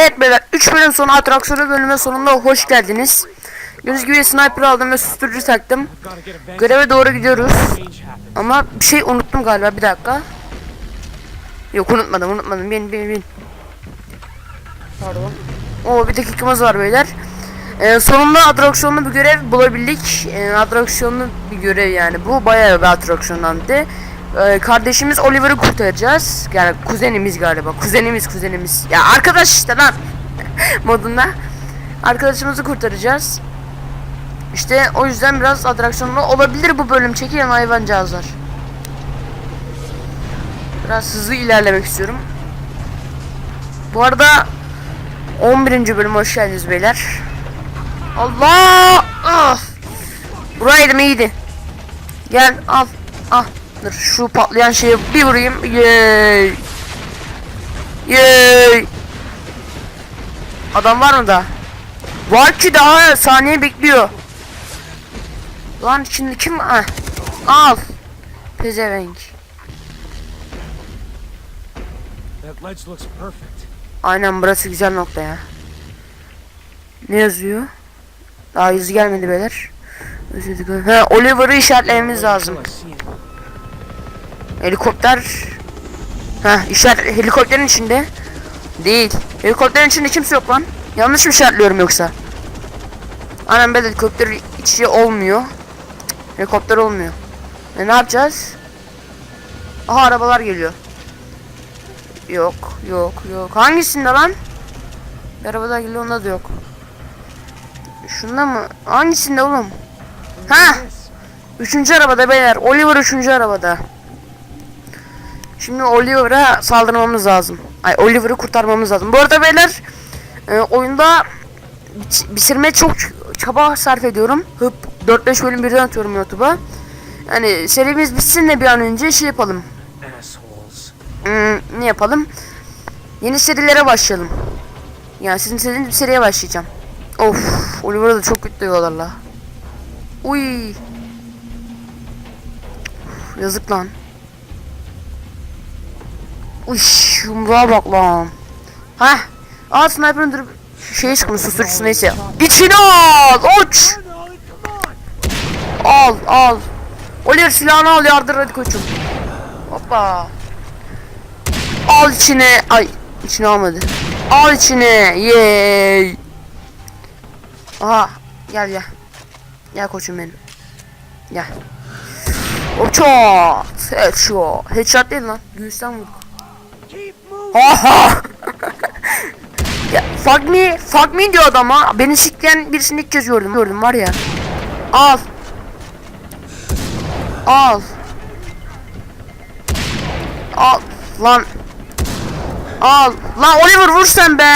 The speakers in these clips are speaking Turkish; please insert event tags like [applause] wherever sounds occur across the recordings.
Evet beyler 3 bölüm sonra atraksiyonu bölümü sonunda hoş geldiniz. Gördüğünüz gibi sniper aldım ve susturucu taktım. Göreve doğru gidiyoruz. Ama bir şey unuttum galiba bir dakika. Yok unutmadım unutmadım bin bin bin. Pardon. Oo bir dakikamız var beyler. Ee, sonunda atraksiyonlu bir görev bulabildik. Ee, atraksiyonlu bir görev yani bu bayağı bir atraksiyonlandı. Ee, kardeşimiz Oliver'ı kurtaracağız. Yani kuzenimiz galiba. Kuzenimiz kuzenimiz. Ya arkadaş işte lan. [laughs] modunda. Arkadaşımızı kurtaracağız. İşte o yüzden biraz atraksiyonlu olabilir bu bölüm çekilen hayvancağızlar. Biraz hızlı ilerlemek istiyorum. Bu arada 11. bölüm hoş geldiniz beyler. Allah! Ah! Buraydı iyiydi. Gel al. Ah. Dur şu patlayan şeye bir vurayım. Yey. Yey. Adam var mı da? Var ki daha saniye bekliyor. Lan şimdi kim? Ah. Al. Pezevenk. Aynen burası güzel nokta ya. Ne yazıyor? Daha yüzü gelmedi beyler. Özür dilerim. Ha Oliver'ı işaretlememiz lazım. Helikopter. Ha işaret helikopterin içinde. Değil. Helikopterin içinde kimse yok lan. Yanlış mı işaretliyorum yoksa? Aynen ben helikopter içi olmuyor. Helikopter olmuyor. E ne yapacağız? Aha arabalar geliyor. Yok, yok, yok. Hangisinde lan? Bir arabalar geliyor onda da yok. Şunda mı? Hangisinde oğlum? Ha! Üçüncü arabada beyler. Oliver üçüncü arabada. Şimdi Oliver'a saldırmamız lazım. Ay Oliver'ı kurtarmamız lazım. Bu arada beyler e, oyunda bit- bitirmeye çok çaba sarf ediyorum. Hıp 4-5 bölüm birden atıyorum YouTube'a. Yani serimiz bitsin de bir an önce şey yapalım. Hmm, ne yapalım? Yeni serilere başlayalım. Yani sizin istediğiniz bir seriye başlayacağım. Of, Oliver'a da çok kötü diyorlar la. Uy. Yazık lan. Uy, yumruğa bak lan. Hah. Aa sniper'ın dur şey sıkmış susturucusu neyse. İçine al, uç. Al, al. Oliver silahını al yardır hadi koçum. Hoppa. Al içine. Ay içine almadı. Al içine. Yey. Aha gel gel. Gel koçum benim. Gel. Headshot. Headshot. Headshot değil lan. Göğüsten vurduk. Aha. ya fuck me. Fuck me diyor adama. Beni sikleyen birisini ilk kez gördüm. Gördüm var ya. Al. Al. Al. Lan. Al. Lan Oliver vur sen be.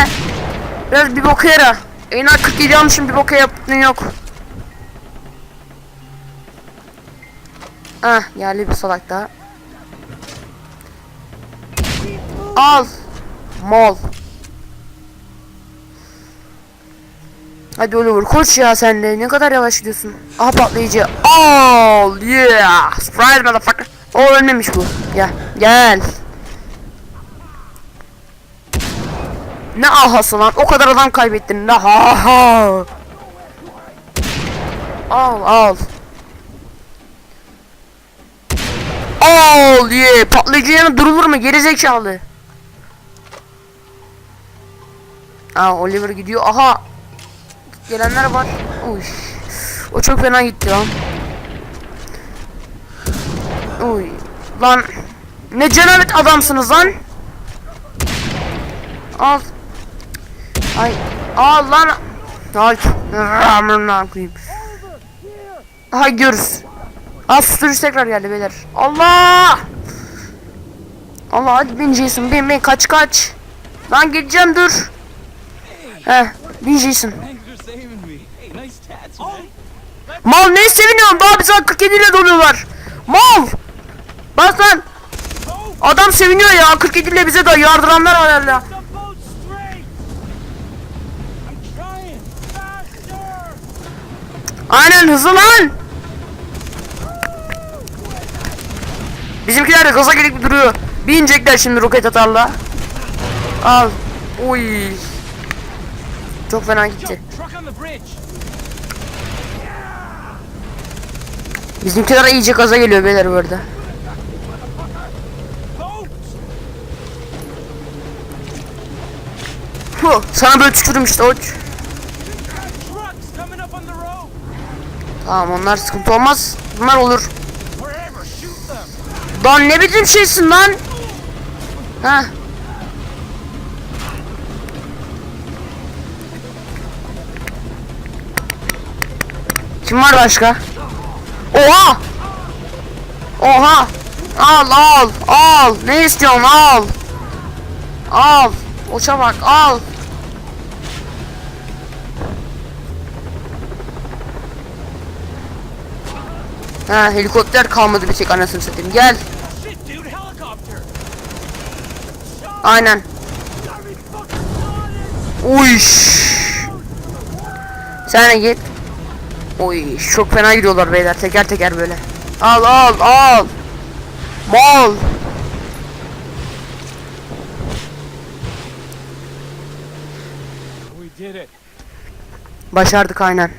Biraz bir boka yara. En 47 almışım bir boka yaptın yok. Ah yerli bir salak daha. Al. Mal. Hadi Oliver koş ya sen de ne kadar yavaş gidiyorsun. Aha patlayıcı. Al yeah. Surprise motherfucker. O ölmemiş bu. Gel gel. Ne ahası lan o kadar adam kaybettin ne ha ha. Al al. Al ye patlayıcı yanı durulur mu gerizekalı. Aa Oliver gidiyor aha. Gelenler var. Uy. O çok fena gitti lan. Uy. Lan. Ne cenabet adamsınız lan. Al. Ay. Al lan. Ay. Amına koyayım. Aha görürüz. Aa susturucu tekrar geldi beyler. Allah. Allah hadi bin Jason bin bin kaç kaç. Lan gideceğim dur. Heh man. Mal ne seviniyorsun daha bize 47 ile doluyorlar. Mal. Bak lan. Adam seviniyor ya 47 ile bize de yardıranlar var hala. Aynen hızlı lan. Bizimkiler de gaza gelip duruyor. Bir inecekler şimdi roket atarla. Al. Uy. Çok fena gitti. Bizimkiler iyice gaza geliyor beyler bu arada. Sana böyle tükürüm işte oç. Tamam onlar sıkıntı olmaz. Bunlar olur. Lan ne biçim şeysin lan? Ha. Kim var başka? Oha! Oha! Al al al. Ne istiyorsun al. Al. Oça bak al. Ha helikopter kalmadı bir tek anasını satayım. Gel. Aynen. Gotta be fucking honest. Uy. Sen git. Oy çok fena gidiyorlar beyler teker teker böyle. Al al al. Mal. We did it. Başardık aynen.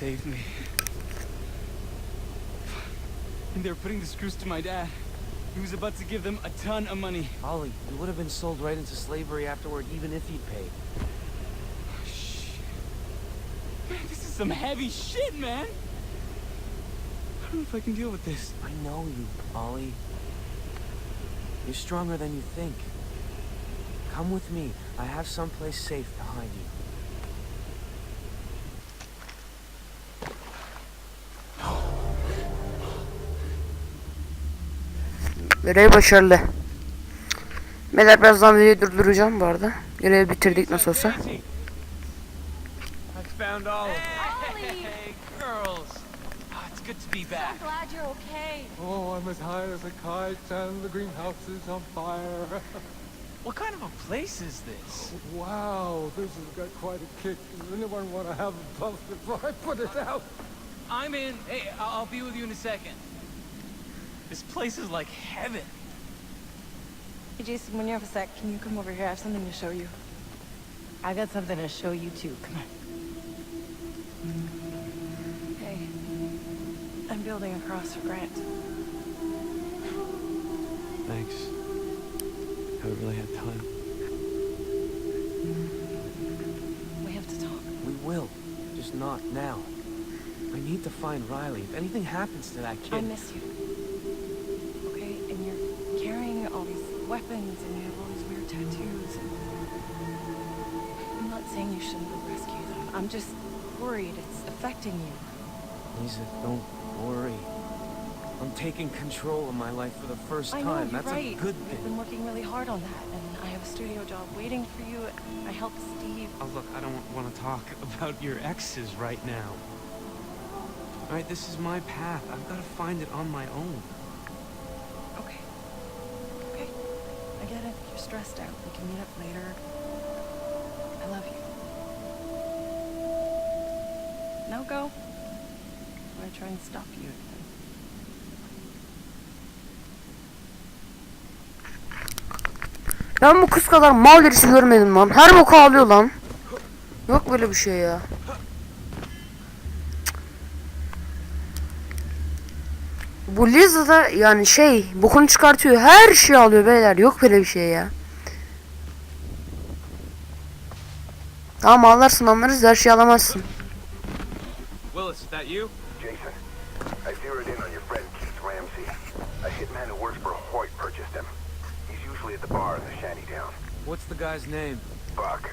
Saved me. And they're putting the screws to my dad. He was about to give them a ton of money. Ollie, you would have been sold right into slavery afterward, even if he'd paid. Some heavy shit, man. I don't know if I can deal with this. I know you, Ollie. You're stronger than you think. Come with me. I have someplace safe hide you. Görev başarılı. Beyler birazdan videoyu durduracağım bu arada. Görevi bitirdik nasıl olsa. Nancy. I found all of them. Hey, girls. Ah, it's good to be back. I'm glad you're okay. Oh, I'm as high as a kite and the greenhouse is on fire. [laughs] What kind of a place is this? wow, this has got quite a kick. Does anyone want to have a puff before I put it out? I'm in. Hey, I- I'll be with you in a second. This place is like heaven. Hey, Jason, when you have a sec, can you come over here? I have something to show you. I got something to show you too. Come on. Hey, I'm building a cross for Grant. Thanks. Haven't really had time. We have to talk. We will. Just not now. I need to find Riley. If anything happens to that kid... I miss you. Okay, and you're carrying all these weapons and you have all these weird tattoos. And... I'm not saying you shouldn't go rescue them. I'm just worried it's affecting you. Lisa, don't worry. I'm taking control of my life for the first I know, time. you're That's right. a good thing. I've been working really hard on that, and I have a studio job waiting for you. I helped Steve. Oh, look, I don't want to talk [laughs] about your exes right now. All right, this is my path. I've got to find it on my own. Okay. Okay. I get it. You're stressed out. We can meet up later. I love you. Now go. I'm gonna try and stop you again. Ben bu kız kadar mal birisi görmedim lan. Her boku ağlıyor lan. Yok böyle bir şey ya. Bu Liza da yani şey bokunu çıkartıyor. Her şeyi alıyor beyler. Yok böyle bir şey ya. Tamam ağlarsın anlarız her şeyi alamazsın. Willis, is that you? Jason, I zeroed in on your friend Keith Ramsey. A hitman who works for Hoyt purchased him. He's usually at the bar in the shanty town. What's the guy's name? Buck.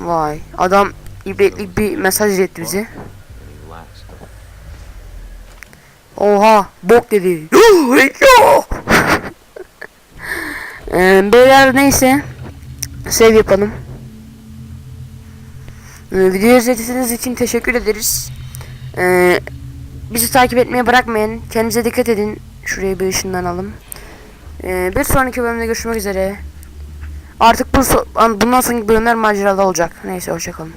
Vay adam ibretlik bir mesaj iletti bize. Oha bok dedi. [laughs] Ee, beyler neyse. Save yapalım. Ee, videoyu izlediğiniz için teşekkür ederiz. Ee, bizi takip etmeye bırakmayın. Kendinize dikkat edin. Şurayı bir ışınlanalım. Ee, bir sonraki bölümde görüşmek üzere. Artık bu so- bundan sonraki bölümler maceralı olacak. Neyse hoşçakalın.